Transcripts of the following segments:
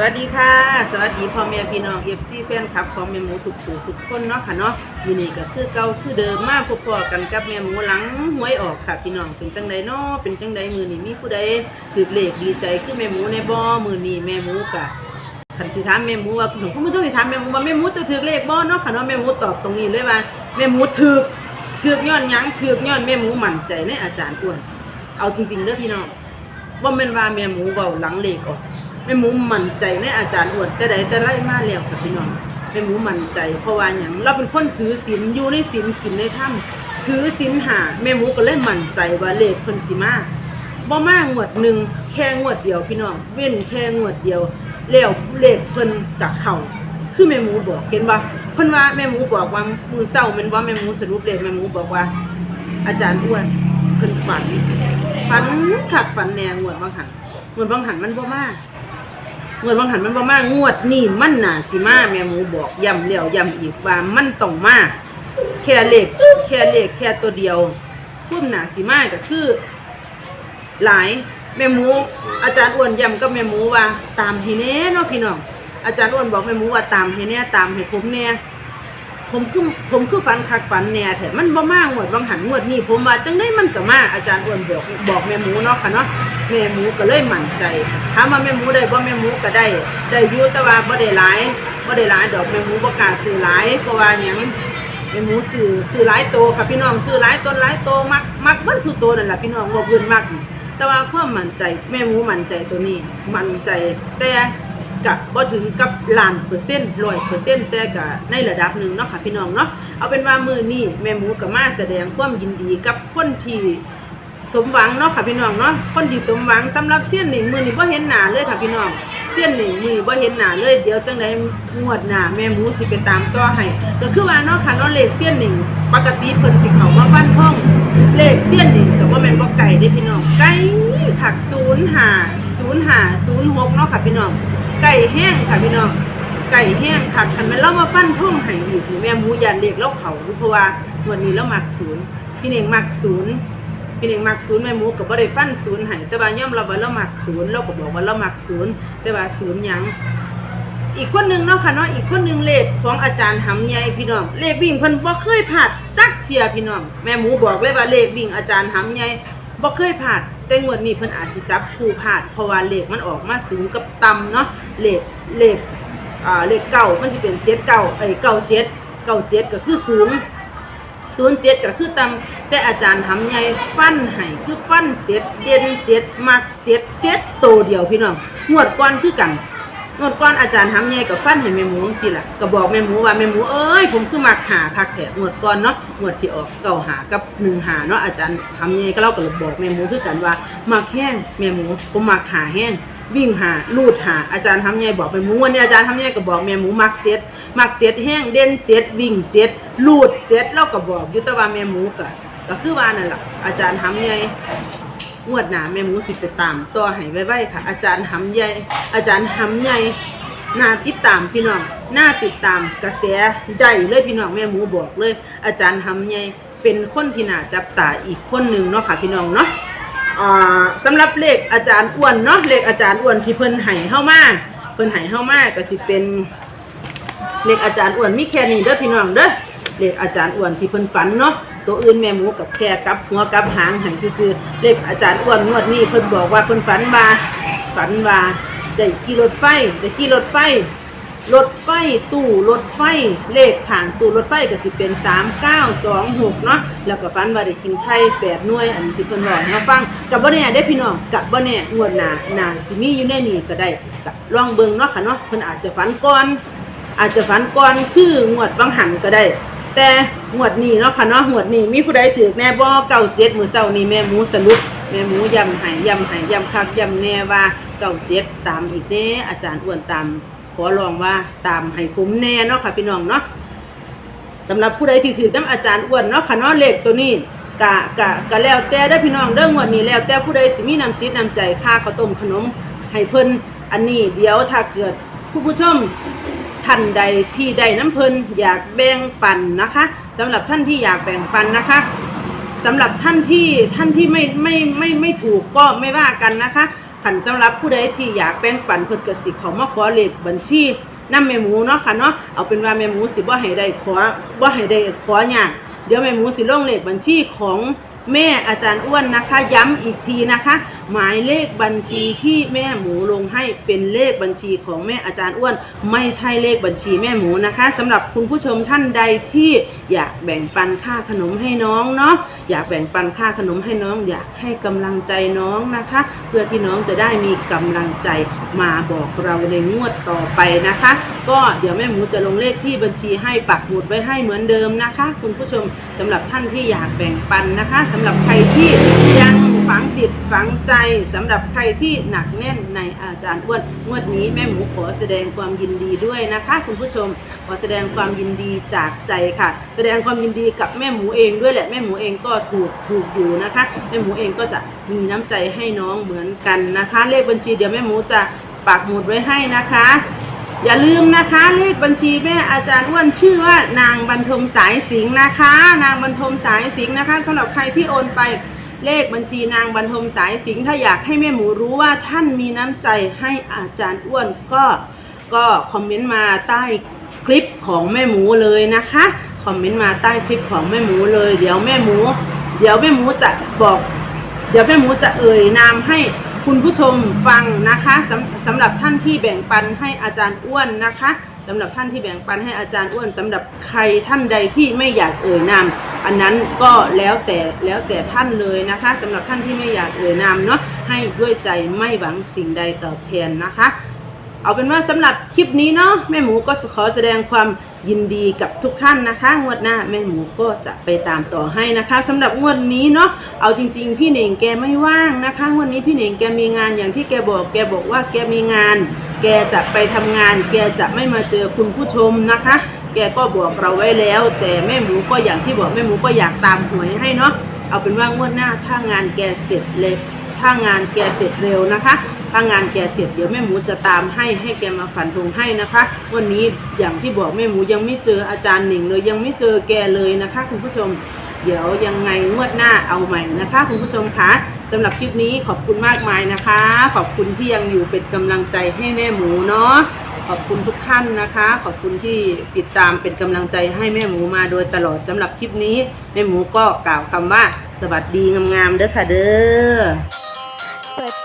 วัสดีค่ะ สวัสดีพ่อแม่พี่น้องเอฟซีแฟนคลับของแม่หมูทุกผู้ทุกคนเนาะค่ะเนาะอยู่นี่ก็คือเก่าคือเดิมมาพบๆกันกับแม่หมูหลังหวยออกค่ะพี่น้องเป็นจังใดเนาะเป็นจังใดมือนี้มีผู้ใดถือเลขดีใจคือแม่หมูในบ่อมือนี้แม่หมูกะคันสิถามแม่หมูว่าผมก็ไม่ต้องสิถามแม่หมูว่าแม่หมูจะถือเลขบ่อเนาะค่ะเนาะแม่หมูตอบตรงนี้เลยว่าแม่หมูถือถือกย้อนยังถือกย้อนแม่หมูมั่นใจในอาจารย์อ้วนเอาจริงๆเด้อพี่น้องว่าแม่นว่าแม่หมูเบาหลังเลขออก ม่หมูมั่นใจในอาจารย์อ้วนแต่ใดแต่ไรมาแล้วค่ะพี่น้องแม่หมูมั่นใจเพราะว่าหยังเราเป็นคนถือศีลอยู่ในศีลกินในถ้ำถือศีลหาแม่หมูก็เลยมั่นใจว่าเลขเพิ่นสิมาบ่มางวดหนึ่งแค่งวดเดียวพี่น้องเว้นแค่งวดเดียวแล้วเลขเพิ่นกับเขาคือแม่หมูบอกเห็นบ่เพิ่นว่าแม่หมูบอกว่ามือเศร้าม่นบ่าแม่หมูสรุปเลขแม่หมูบอกว่า อาจารย์อ้วนเพิ่นฝันฝันขักฝันแนงงวดบางหันงวดบางหันมันบ่มาก งวดบางหันมันบ่มากงวดนี่มันน่าสิมาแม่หมูบอกย้ำแล้วย้ำอีกว่ามันต้องมาแค่เลขแค่เลขแค่ตัวเดียวพุ่มหน่าสิมาก็คือ หลายแม่หมู อาจารย์อ้วนย้ำกับแม่หมูว่า ตามให้แน่เนาะพี่น้องอาจารย์อ้วนบอกแม่หมูว่าตามให้แน่ตามให้ผมแน่ ผมคือผมคือฝันคักฝันแหน่แถมมันบ่มางวดบางหันงวดนี้ผมว่าจังได้มันก็มาอาจารย์อ้วนบอกบอกแม่หมูเนาะค่ะเนาะแม่หมูก็เลยมั่นใจถามว่าแม่หมูได้บ่แม่หมูก็ได้ ได้อยู่แต่ว่าบ่ได้หลายบ่ได้หลายดอกแม่หมูบ่กล้าซื้อหลายเพราะว่าหยังแม่หมูซื้อซื้อหลายโตค่ะพี่น้องซื้อหลายต้นหลายโตมักมักเบิ่สุโตนั่นล่ะพี่น้องบ่เพิ่นมักแต่ว่าความมั่นใจแม่หมูมั่นใจตัวนี้ มั่นใจแต่ กับบ่ถึงกับล้านเปอร์เซ็นต์ร้อยเปอร์เซ็นต์แต่ก็ในระดับหนึ่งเนาะค่ะพี่น้องเนาะเอาเป็นว่ามือนี้แม่หมูก็มาแสดงความยินดีกับคนที่สมหวังเนาะค่ะพี่น้องเนาะคนที่สมหวังสำหรับเสี้ยนหนึ่งมือนี้บ่เห็นหน้าเลยค่ะพี่น้องเสี้ยนหนึ่งมือนี้บ่เห็นหน้าเลยเดี๋ยวจังไดงวดหน้าแม่หมูสิไปตามต่อให้ก็คือว่าเนาะค่ะเนาะเลขเสี้ยนหนึ่งปกติเพิ่นสิเข้ามาฟันท่องเลขเสี้ยนหนึ่งก็บ่แม่นบ่ไก่เด้พี่น้องไก่ขัก05 05 06เนาะค่ะพี่น้อง ไก่แห้งค่ะพี่น้องไก่แห้งค่ะคันแม่นเรามาฟันท่งให้อีกแม่หมูยันเด็กเราเขาเพราะว่าวันนี้เราหมักศูนย์พี่เน่งหมักศูนย์พี่เน่งหมักศูนย์แม่หมูก็บ่ได้ฟันศูนย์ให้แต่ว่าย่อมเราว่าเราหมักศูนย์เราก็บอกว่าเราหมักศูนย์แต่ว่าศูนย์ยังอีกคนนึงเนาะค่ะเนาะอีกคนนึงเลขของอาจารย์หำใหญ่พี่น้องเลขวิ่งเพิ่นบ่เคยพลาดจักเทียพี่น้องแม่หมูบอกเลยว่าเลขวิ่งอาจารย์หำใหญ่บ่เคยพลาด แต่งวดนี้เพิ่นอาจสิจับคู่พลาดเพราะว่าเลขมันออกมาสูงกับต่ำเนาะเลขเลขอ่าเลขเก่ามันสิเป็นเจ็ดเก่าเอ้เก่าเจ็ดเก่าเจ็ดก็คือสูงศูนย์เจ็ดก็คือต่ำแต่อาจารย์ทำไงฟันให้คือฟันเจ็ดเด่นเจ็ดมักเจ็ดเจ็ดโตเดียวพี่น้องงวดก้อนคือกัน งวดก่อนอาจารย์ทำใหญ่กับฟันให้แม่หมูสิล่ะก็บอกแม่หมูว่าแม่หมูเอ้ยผมคือมักหาคักแถงวดก่อนเนาะงวดที่ออกเก่าหากับหนึ่งหาเนาะอาจารย์ทำใหญ่ก็เล่าก็เลยบอกแม่หมูคือกันว่ามักแห้งแม่หมูผมมักหาแห้งวิ่งหาลูดหาอาจารย์ทำใหญ่บอกแม่หมูวันนี้อาจารย์ทำใหญ่ก็บอกแม่หมูมักเจ็ดมักเจ็ดแห้งเด่นเจ็ดวิ่งเจ็ดลูดเจ็ดเราก็บอกยุตว่าแม่หมูก็ก็คือว่านั่นแหละอาจารย์ทำใหญ่ งวดหนาแม่หมูสิไปตามต่อให้ไว้ๆค่ะ อาจารย์ทำใหญ่อาจารย์ทำใหญ่หน่าติดตามพี่น้องหน่าติดตามกระแสได้เลยพี่น้องแม่หมูบอกเลย อาจารย์ทำใหญ่เป็นคนที่น่าจับตาอีกคนหนึ่งเนาะค่ะพี่น้องเนาะอ่าสำหรับเลขอาจารย์อ้วนเนาะเลขอาจารย์อ้วนที่เพิ่นให้เฮามาเพิ่นให้เฮามาก็สิเป็นเลขอาจารย์อ้วนมีแค่นี้เด้อพี่น้องเด้อเลขอาจารย์อ้วนที่เพิ่นฝันเนาะ ตัวอื่นแม่หมูกับแค่กับหัวกับหางให้ซื่อๆเลขอาจารย์อ้วนงวดนี้เพิ่นบอกว่าเพิ่นฝันว่าฝันว่าได้ขี่รถไฟได้ขี่รถไฟรถไฟตู้รถไฟเลขทางตู้รถไฟก็สิเป็น3926เนาะแล้วก็ฟันว่าได้กินไข่8หน่วยอันที่เพิ่นบอกให้เราฟังกับบ่แน่ได้พี่น้องกับบ่แน่งวดหน้าหน้าสิมีอยู่ในนี้ก็ได้ก็ลองเบิ่งเนาะค่ะเนาะเพิ่นอาจจะฝันก่อน อาจจะฝันก่อนคืองวดบางหันก็ได้ แต่งวดนี้เนาะค่ะเนาะงวดนี้มีผู้ใดถือแน่บ่เก้าเจ็ดมือเช้านี้แม่หมูสรุปแม่หมูยำห้ย้ำห้ย้ำคักยำแน่ว่าเก้าเจ็ดตามอีกเด้อาจารย์อ้วนตาม ขอลองว่าตามให้ผมแน่เนาะค่ะพี่น้องเนาะสำหรับผู้ใดที่ถือน้ำอาจารย์อ้วนเนาะค่ะเนาะเลขตัวนี้กะกะกะแล้วแต่ได้อพี่น้องเด้องหวดนี้แล้วแต่ผู้ใดสิมีน้ำจิตน้ำใจค่าข้าวต้มขนมให้เพิ่นอันนี้เดี๋ยวถ้าเกิดผู้ผู้ชม ท่านใดที่ได้น้ำเพลินอยากแบ่งปันนะคะสำหรับท่านที่อยากแบ่งปันนะคะสำหรับท่านที่ท่านที่ไม่ไม่ไม่ไม่ถูกก็ไม่ว่ากันนะคะขันสำหรับผู้ใดที่อยากแบ่งปันเพิ่นก็สิเขามาขอเลขบัญชีนำแม่หมูเนาะค่ะเนาะเอาเป็นว่าแม่หมูสิบ่ให้ได้ขอบ่ให้ได้ขออย่ากเดี๋ยวแม่หมูสิลงเลขบัญชีของ แม่อาจารย์อ้วนนะคะ ย้ำอีกทีนะคะ หมายเลขบัญชีที่แม่หมูลงให้เป็นเลขบัญชีของแม่อาจารย์อ้วน ไม่ใช่เลขบัญชีแม่หมูนะคะสำหรับคุณผู้ชมท่านใดที่อยากแบ่งปันค่าขนมให้น้องเนาะอยากแบ่งปันค่าขนมให้น้อง อยากให้กำลังใจน้องนะคะ เพื่อที่น้องจะได้มีกำลังใจมาบอกเราในงวดต่อไปนะคะ ก็เดี๋ยวแม่หมูจะลงเลขที่บัญชีให้ปักหมุดไว้ให้เหมือนเดิมนะคะ คุณผู้ชมสำหรับท่านที่อยากแบ่งปันนะคะำหรับใครที่ยังฝังจิตฝังใจสำหรับใครที่หนักแน่นในอาจารย์อ้วนงวดนี้แม่หมูขอแสดงความยินดีด้วยนะคะ คุณผู้ชมขอแสดงความยินดีจากใจค่ะ แสดงความยินดีกับแม่หมูเองด้วยแหละแม่หมูเองก็ถูกถูกอยู่นะคะแม่หมูเองก็จะมีน้ำใจให้น้องเหมือนกันนะคะ เลขบัญชีเดี๋ยวแม่หมูจะปักหมุดไว้ให้นะคะ อย่าลืมนะคะเลขบัญชีแม่อาจารย์อ้วนชื่อว่านางบรรทมสายสิงห์นะคะ นางบรรทมสายสิงห์นะคะสำหรับใครที่โอนไปเลขบัญชีนางบรรทมสายสิงห์ถ้าอยากให้แม่หมูรู้ว่าท่านมีน้ำใจให้อาจารย์อ้วนก็ก็คอมเมนต์มาใต้คลิปของแม่หมูเลยนะคะคอมเมนต์มาใต้คลิปของแม่หมูเลย เดี๋ยวแม่หมู เดี๋ยวแม่หมูจะบอก เดี๋ยวแม่หมูจะเอ่ยนามให้ คุณผู้ชมฟังนะคะสำสำหรับท่านที่แบ่งปันให้อาจารย์อ้วนนะคะสำหรับท่านที่แบ่งปันให้อาจารย์อ้วนสำหรับใครท่านใดที่ไม่อยากเอ่ยนามอันนั้นก็แล้วแต่แล้วแต่ท่านเลยนะคะสำหรับท่านที่ไม่อยากเอ่ยนามเนาะให้ด้วยใจไม่หวังสิ่งใดตอบแทนนะคะ เอาเป็นว่าสำหรับคลิปนี้เนาะแม่หมูก็ขอแสดงความยินดีกับทุกท่านนะคะ งวดหน้าแม่หมูก็จะไปตามต่อให้นะคะสำหรับงวดนี้เนาะเอาจริง ๆ พี่เหน่งแกไม่ว่างนะคะงวดนี้พี่เหน่งแกมีงานอย่างที่แกบอก แกบอกว่าแกมีงาน แกจะไปทำงาน แกจะไม่มาเจอคุณผู้ชมนะคะ แกก็บอกเราไว้แล้ว แต่แม่หมูก็อย่างที่บอกแม่หมูก็อยากตามหวยให้เนาะเอาเป็นว่างวดหน้าถ้างานแกเสร็จเลยถ้างานแกเสร็จเร็วนะคะ ถ้างานแกเสร็จเดี๋ยวแม่หมูจะตามให้ให้แกมาฝันธงให้นะคะ วันนี้อย่างที่บอกแม่หมูยังไม่เจออาจารย์หนิงเลยยังไม่เจอแกเลยนะคะ คุณผู้ชม เดี๋ยวยังไงงวดหน้าเอาใหม่นะคะ คุณผู้ชมคะสำหรับคลิปนี้ขอบคุณมากมายนะคะ ขอบคุณที่ยังอยู่เป็นกำลังใจให้แม่หมูเนาะขอบคุณทุกท่านนะคะ ขอบคุณที่ติดตามเป็นกำลังใจให้แม่หมูมาโดยตลอดสำหรับคลิปนี้ แม่หมูก็กล่าวคำว่า สวัสดีงามๆเด้อค่ะเด้อ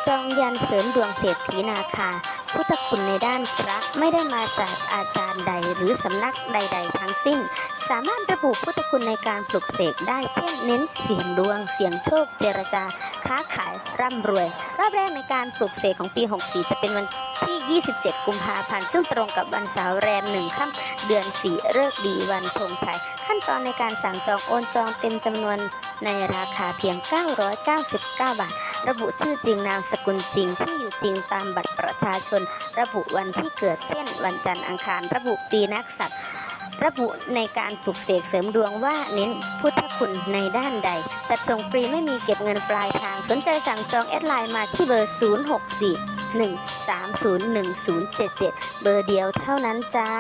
จองยันเสริมดวงเศรษฐีนาคา พุทธคุณในด้านพระไม่ได้มาจากอาจารย์ใดหรือสำนักใด ๆ ทั้งสิ้น สามารถระบุพุทธคุณในการปลุกเสกได้เช่น เน้นเสียงดวง เสียงโชคเจรจา ค้าขายร่ำรวย รอบแรกในการปลุกเสกของปี 64 จะเป็นวันที่ 27 กุมภาพันธ์ซึ่งตรงกับวันเสาร์แรมหนึ่งค่ำเดือน4เลิกษ์ดีวันธงชัยขั้นตอนในการสั่งจองโอนจองเต็มจำนวนในราคาเพียง 999 บาท ระบุชื่อจริงนามสกุลจริงที่อยู่จริงตามบัตรประชาชน ระบุวันที่เกิดเช่น วันจันทร์อังคาร ระบุปีนักสัตว์ระบุในการปลุกเสกเสริมดวงว่าเน้นพุทธคุณในด้านใด จัดส่งฟรีไม่มีเก็บเงินปลายทาง สนใจสั่งจองแอดไลน์มาที่เบอร์ 064 1301077 เบอร์เดียวเท่านั้นจ้า